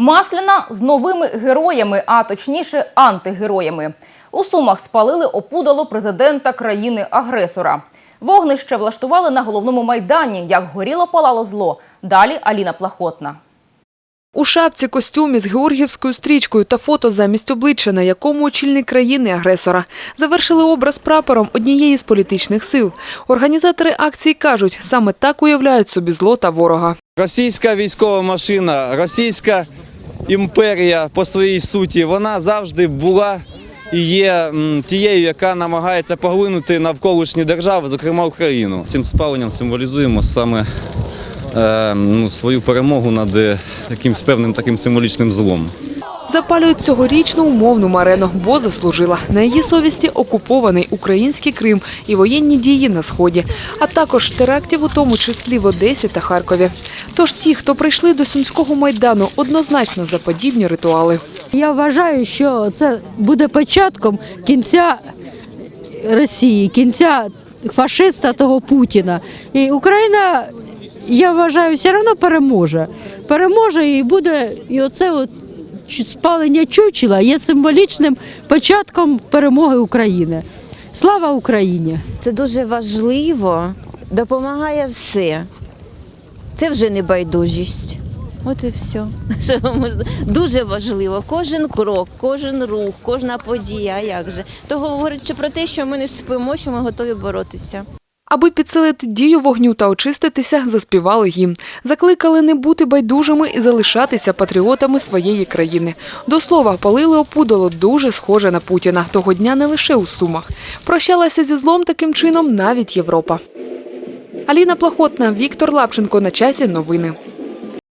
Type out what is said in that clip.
Масляна з новими героями, а точніше антигероями. У Сумах спалили опудало президента країни-агресора. Вогнище влаштували на головному майдані. Як горіло палало зло. Далі Аліна Плахотна. У шапці, костюмі з георгіївською стрічкою та фото замість обличчя, на якому очільник країни-агресора. Завершили образ прапором однієї з політичних сил. Організатори акції кажуть, саме так уявляють собі зло та ворога. Російська військова машина, російська імперія по своїй суті, вона завжди була і є тією, яка намагається поглинути навколишні держави, зокрема Україну. Цим спаленням символізуємо саме е, ну, свою перемогу над е, якимсь певним таким символічним злом. Запалюють цьогорічну умовну марену, бо заслужила. На її совісті окупований український Крим і воєнні дії на Сході, а також терактів у тому числі в Одесі та Харкові. Тож ті, хто прийшли до Сумського майдану, однозначно за подібні ритуали. Я вважаю, що це буде початком кінця Росії, кінця фашиста того Путіна. І Україна, я вважаю, все одно переможе. Переможе і буде, і оце от спалення чучела є символічним початком перемоги України. Слава Україні! Це дуже важливо, допомагає все. Це вже не байдужість. От і все. Дуже важливо. Кожен крок, кожен рух, кожна подія. Як же? То говорить про те, що ми не спимо, що ми готові боротися. Аби підсилити дію вогню та очиститися, заспівали гімн. Закликали не бути байдужими і залишатися патріотами своєї країни. До слова, палили опудало дуже схоже на Путіна. Того дня не лише у Сумах. Прощалася зі злом таким чином навіть Європа. Аліна Плахотна, Віктор Лапченко. На часі новини.